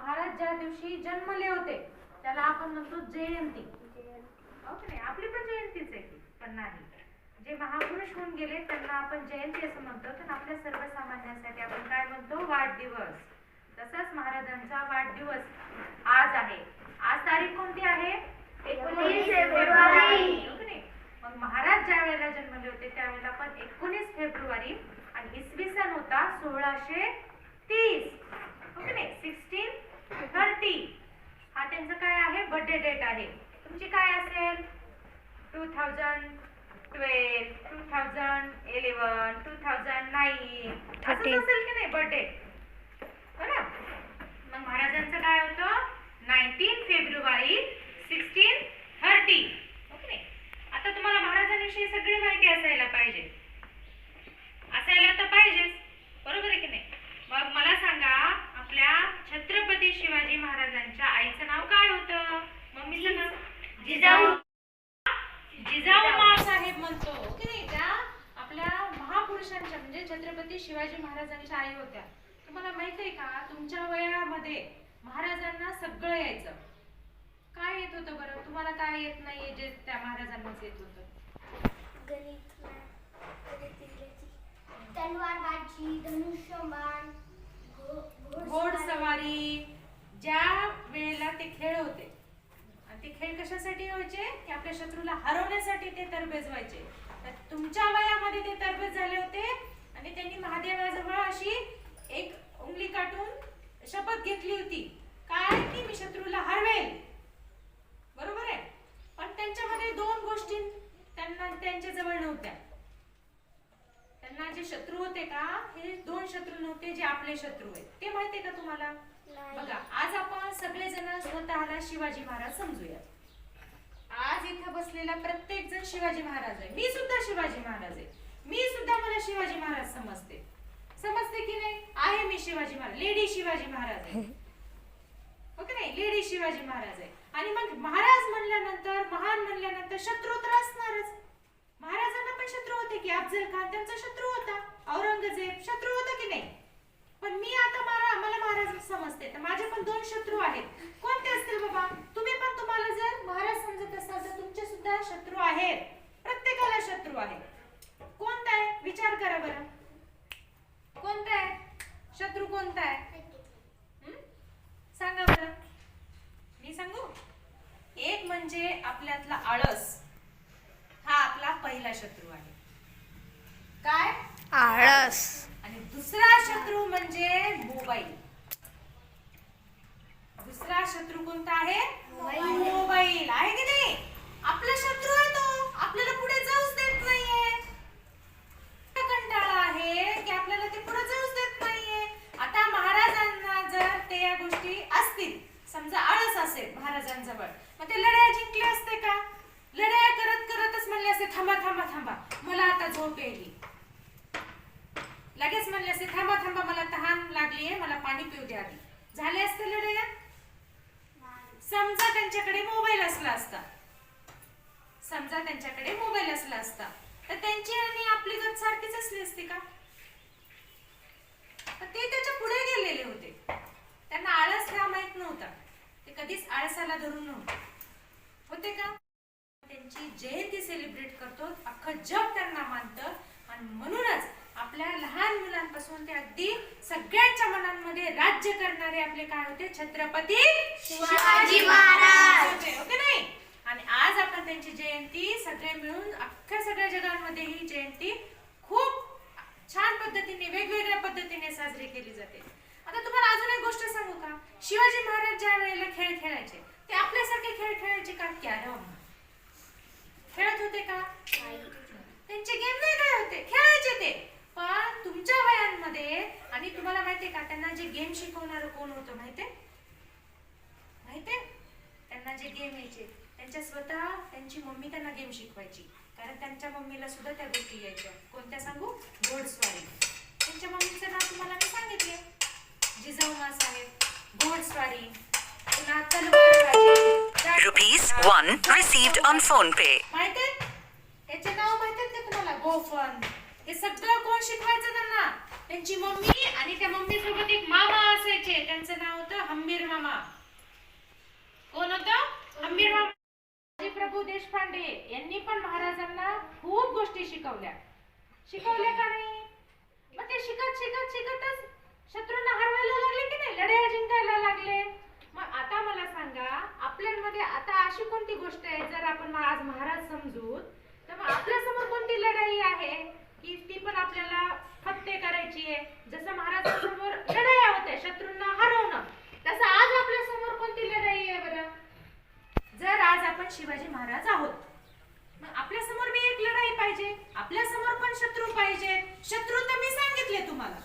महाराज ज्या दिवशी जन्मले होते त्याला आपण म्हणतो जयंती. हो आपली पण जयंतीच आहे पण नाही. जे महापुरुष होऊन गेले त्यांना आपण जयंती असं म्हणतो. तर आपल्या सर्वसामान्यांसाठी आपण काय म्हणतो? वाढदिवस. तसाच महाराजांचा वाढदिवस आज आहे. आज तारीख कोणती आहे? एकोणीस फेब्रुवारी. हो मग महाराज ज्या वेळेला जन्मले होते त्यावेळेला पण एकोणीस फेब्रुवारी आणि इसवी सन होता सोळाशे तीस. हो की नाही सिक्स्टीन थर्टी हा त्यांचं काय आहे बर्थडे डेट आहे. तुमची काय असेल? Two thousand twelve two thousand eleven two thousand nine असंच. असेल की नाही बर्थडे हो ना? मग महाराजांचं काय होतं? Nineteen February sixteen thirty okay आता तुम्हाला महाराजांविषयी सगळी माहिती असायला पाहिजे. असायला तर पाहिजेच. बरोबर आहे की नाही? मग मला सांगा आपल्या छत्रपती शिवाजी महाराजांच्या आईचं नाव काय होतं मम्मीचं नाव जिजाऊ. जिजाऊ मा साहेब म्हणतो. की नाही त्या आपल्या महापुरुषांच्या म्हणजे छत्रपती शिवाजी महाराजांच्या आई होत्या. तुम्हाला माहीत आहे का? तुमच्या वयामध्ये महाराजांना सगळं यायचं. काय येत होतं बरं? तुम्हाला काय येत नाहीये जे त्या महाराजांनाच येत होतं? गणित तलवारबाजी धनुष्यबाण घो- घोडसवारी. ज्या वेळेला ते खेळ होते ते खेळ कशासाठी व्हायचे? की आपल्या शत्रूला हरवण्यासाठी ते तरबेज व्हायचे. तर तुमच्या वयामध्ये ते तरबेज झाले होते आणि त्यांनी महादेवाजवळ अशी एक उंगली काटून शपथ घेतली होती. काय? की मी शत्रूला हरवेल. बरोबर आहे? पण त्यांच्यामध्ये दोन गोष्टी त्यांना त्यांच्या जवळ नव्हत्या. त्यांना जे शत्रू होते का हे दोन शत्रू नव्हते जे आपले शत्रू आहेत. ते माहितीये का तुम्हाला? बघा आज आपण सगळेजण स्वतःला शिवाजी महाराज समजूयात. आज इथं बसलेला प्रत्येक जण शिवाजी महाराज आहे. मी सुद्धा शिवाजी महाराज आहे. मी सुद्धा मला शिवाजी महाराज समजते. समजते की नाही? आहे मी शिवाजी महाराज. लेडी शिवाजी महाराज आहे. हो की नाही? लेडी शिवाजी महाराज आहे. आणि मग महाराज म्हणल्यानंतर महान म्हणल्यानंतर शत्रू तर असणारच. महाराजांना पण शत्रू होते की अफजल खान त्यांचा शत्रू होता. औरंगजेब शत्रू होता की नाही? पण मी आता मारा मला महाराज समजते. तर माझे पण दोन शत्रू आहेत. कोणते असतील बाबा? तुम्ही पण तुम्हाला जर महाराज समजत असाल तर तुमचे सुद्धा शत्रू आहेत. प्रत्येकाला शत्रू आहे कोणता आहे? विचार करा बरं. कोणता आहे? शत्रू कोणता आहे? सांगा बरं. मी सांगू? एक म्हणजे आपल्यातला आळस. हा आपला पहिला शत्रू आहे. काय? आळस. दुसरा शत्रू म्हणजे मोबाईल. दुसरा शत्रू कोणता आहे? मोबाईल. मोबाईल. आहे की नाही? आपला शत्रू आहे तो आपल्याला पुढे जाऊच देत नाहीये इतका कंटाळा आहे की आपल्याला ते पुढे जाऊच देत नाहीये आता महाराजांना जर ते या गोष्टी असतील समजा आळस असेल महाराजांजवळ मग ते लढाई जिंकले असते का लढाई करत करतच म्हणले असते थांबा थांबा थांबा मला आता झोप येईल लगेच म्हणले असते थांबा थांबा मला तहान लागलीये मला पाणी पिऊ द्या आधी. झाले असते लढाया समजा त्यांच्याकडे मोबाईल असला असता. समजा त्यांच्याकडे मोबाईल असला असता. तर त्यांची आणि आपली गत सारखीच असली असती का? तर ते त्याच्या पुढे गेलेले होते. त्यांना आळस हा माहीत नव्हता. ते कधीच आळसाला धरून नव्हते होते का त्यांची जयंती सेलिब्रेट करतो अख्खं जग त्यांना मानतं आणि म्हणूनच आपल्या लहान मुलांपासून ते अगदी सगळ्यांच्या मनांमध्ये राज्य करणारे आपले काय होते? छत्रपती शिवाजी महाराज. होते हो की नाही? आणि आज आपण त्यांची जयंती सगळे मिळून अख्ख्या सगळ्या जगांमध्ये ही जयंती खूप छान पद्धतीने वेगवेगळ्या पद्धतीने साजरी केली जाते. आता तुम्हाला अजून एक गोष्ट सांगू का? शिवाजी महाराज ज्या वेळेला खेळ खेळायचे ते आपल्यासारखे खेळ खेळायचे का? कॅरम. खेळत होते का? त्यांचे गेम नाही काय होते? खेळायचे ते. पण तुमच्या वयांमध्ये आणि तुम्हाला माहितीये का त्यांना जे गेम शिकवणार कोण होतं माहितीये माहितीये त्यांना जे गेम यायचे त्यांच्या स्वतः त्यांची मम्मी त्यांना गेम शिकवायची. कारण त्यांच्या मम्मीला सुद्धा त्या गोष्टी यायच्या. कोणत्या सांगू? घोडस्वारी. त्यांच्या मम्मीचं नाव तुम्हाला मी सांगितले जिजाऊमा साहेब घोडस्वारी. पुन्हा Rupees 1 received on phone pay. माहितीये याचे नाव माहितीये का तुम्हाला? गोफन. हे सगळं कोण शिकवायचं त्यांना? त्यांची मम्मी आणि त्या मम्मी सोबत एक मामा असायचे. त्यांचं नाव होतं हंबीर मामा. कोण होतं? हंबीर मामा. प्रभू देशपांडे यांनी पण महाराजांना खूप गोष्टी शिकवल्या. शिकवल्या का नाही? मग ते शिकत शिकत शिकतच शत्रूंना हरवायला लागले की नाही? लढाया जिंकायला लागले. मग आता मला सांगा आपल्यामध्ये आता अशी कोणती गोष्ट आहे? जर आपण आज महाराज समजू तर मग आपल्यासमोर कोणती लढाई आहे? की ती पण आपल्याला फत्ते करायची आहे. जसं महाराजांसमोर लढाया होत्या शत्रूंना हरवणं. तसं आज आपल्यासमोर कोणती लढाई आहे बरं? जर आज आपण शिवाजी महाराज आहोत मग आपल्यासमोर मी एक लढाई पाहिजे. आपल्यासमोर पण शत्रू पाहिजे. शत्रू तर मी सांगितले तुम्हाला.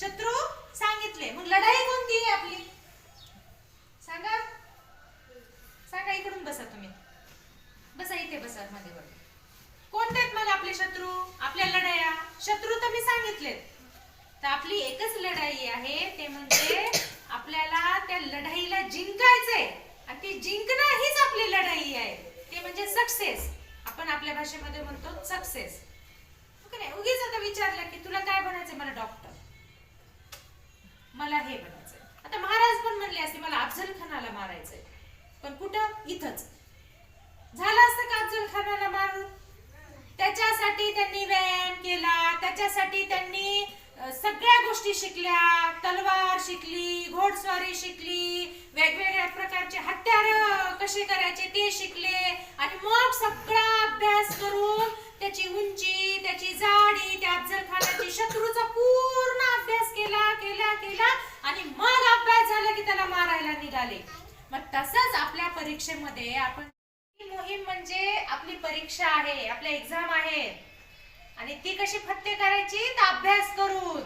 शत्रू सांगितले. मग लढाई कोणती आहे आपली? सांगा. सांगा इकडून बसा तुम्ही. बसा इथे बसा मध्ये बघा कोणते आहेत मग आपले शत्रू? आपल्या लढाया? शत्रू तर मी सांगितलेत. तर आपली एकच लढाई आहे ते म्हणजे आपल्याला त्या लढाईला जिंकायचंय. आणि ती जिंकणं हीच आपली लढाई आहे. ते म्हणजे सक्सेस आपण आपल्या भाषेमध्ये म्हणतो सक्सेस हो नाही? उगीच आता विचारलं की तुला काय बनायचं मला डॉक्टर मला हे बनायचंय आता महाराज पण म्हणले असते मला अफजल खानाला मारायचंय. पण कुठं? इथंच. झालं असतं का अफजल खानाला मारून? त्याच्यासाठी त्यांनी व्यायाम केला त्याच्यासाठी त्यांनी सगळ्या गोष्टी शिकल्या. तलवार शिकली घोडस्वारी शिकली वेगवेगळ्या प्रकारचे हत्यार कसे करायचे ते शिकले. आणि मग सगळा अभ्यास करून त्याची उंची त्याची जाडी त्या अफजल खानाची शत्रूचा पूर्ण अभ्यास केला केला केला. आणि मग अभ्यास झाला की त्याला मारायला निघाले. मग तसंच आपल्या परीक्षेमध्ये आपण मोहीम म्हणजे आपली परीक्षा आहे आपल्या एक्झाम आहे आणि ती कशी फत्ते करायची? तर अभ्यास करून.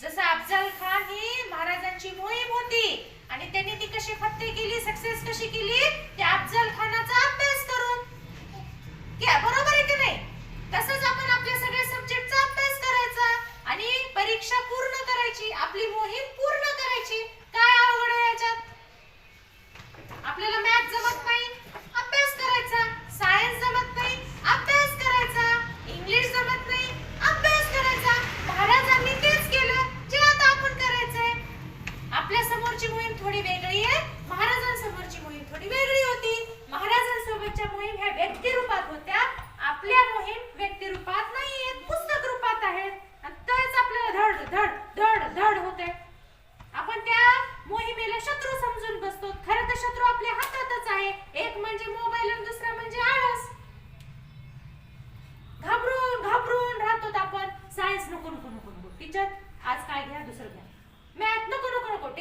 जसं अफजल खान ही महाराजांची मोहीम होती आणि त्यांनी ती कशी फत्ते केली सक्सेस कशी केली त्या अफजल खानाचा अभ्यास करून क्या बरोबर आहे की नाही तसंच आपण आपल्या सगळ्या सब्जेक्टचा अभ्यास करायचा आणि परीक्षा पूर्ण करायची आपली मोहीम पूर्ण करायची काय अवघड आहे याच्यात आपल्याला मॅथ जमत नाही अभ्यास करायचा सायन्स जमत नाही अभ्यास करायचा इंग्लिश जमत नाही अभ्यास करायचा महाराजांनी तेच केलं जे आता आपण करायचंय आपल्या समोरची मोहीम थोडी वेगळी आहे महाराजांसमोरची मोहीम थोडी वेगळी होती महाराजांसोबतच्या मोहीम ह्या व्यक्ती रूपात होत्या आपल्या मोहीम व्यक्ती रूपात नाही आहेत पुस्तक रूपात आहेत आणि तेच आपल्याला धड धड धड धड होते आपण त्या मोहिमेला शत्रू समजून बसतो खरं तर शत्रू आपल्या हातातच आहे एक म्हणजे मोबाईल आणि दुसरा म्हणजे आळस घाबरून घाबरून राहतो आपण सायन्स नको नको नको नको टीचर आज काय घ्या दुसरं घ्या मॅथ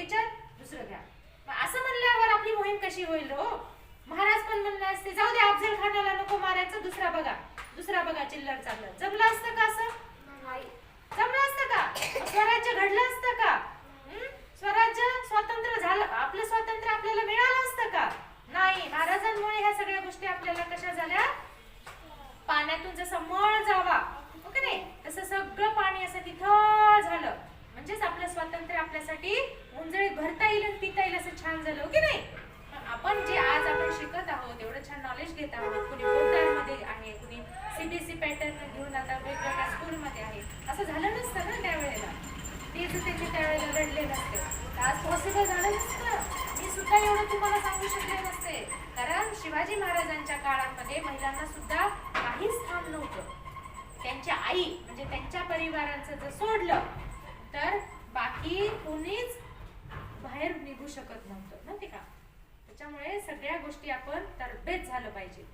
नको नको नको टीचर दुसरं घ्या. असं म्हणल्यावर आपली मोहीम कशी होईल हो? महाराज पण म्हणले असते जाऊ दे अफजल खानाला नको मारायचं दुसरा बघा. दुसरा बघा चिल्लर चाललं. जमलं असतं का असं? जमलं असतं का? स्वराज्य घडलं असतं का? हं? स्वराज्य स्वातंत्र्य झालं आपलं स्वातंत्र्य आपल्याला मिळालं असतं का? नाही. महाराजांमुळे ह्या सगळ्या गोष्टी आपल्याला कशा झाल्या? पाण्यातून जसं मळ जावा. ओके नाही? तसं सगळं पाणी असं तिथं झालं. म्हणजेच आपलं स्वातंत्र्य आपल्यासाठी उंजळीत भरता येईल आणि पिता येईल असं छान झालं हो की नाही? आपण जे आज आपण शिकत आहोत एवढं छान नॉलेज घेत आहोत कुणी मध्ये आहे कुणी सीबीएसई पॅटर्न घेऊन आता वेगवेगळ्या स्कूलमध्ये आहे असं झालं नसतं ना त्यावेळेला. ते जर त्यांनी त्यावेळेला लढले नसते. आज पॉसिबल झालं नसतं. मी सुद्धा एवढं तुम्हाला सांगू शकले नसते. कारण शिवाजी महाराजांच्या काळामध्ये महिलांना सुद्धा काहीच स्थान नव्हतं. त्यांच्या आई म्हणजे त्यांच्या परिवारांचं जर सोडलं तर बाकी कोणीच बाहेर निघू शकत नव्हतं ना ते का त्याच्यामुळे सगळ्या गोष्टी आपण तरबेज झालं पाहिजे.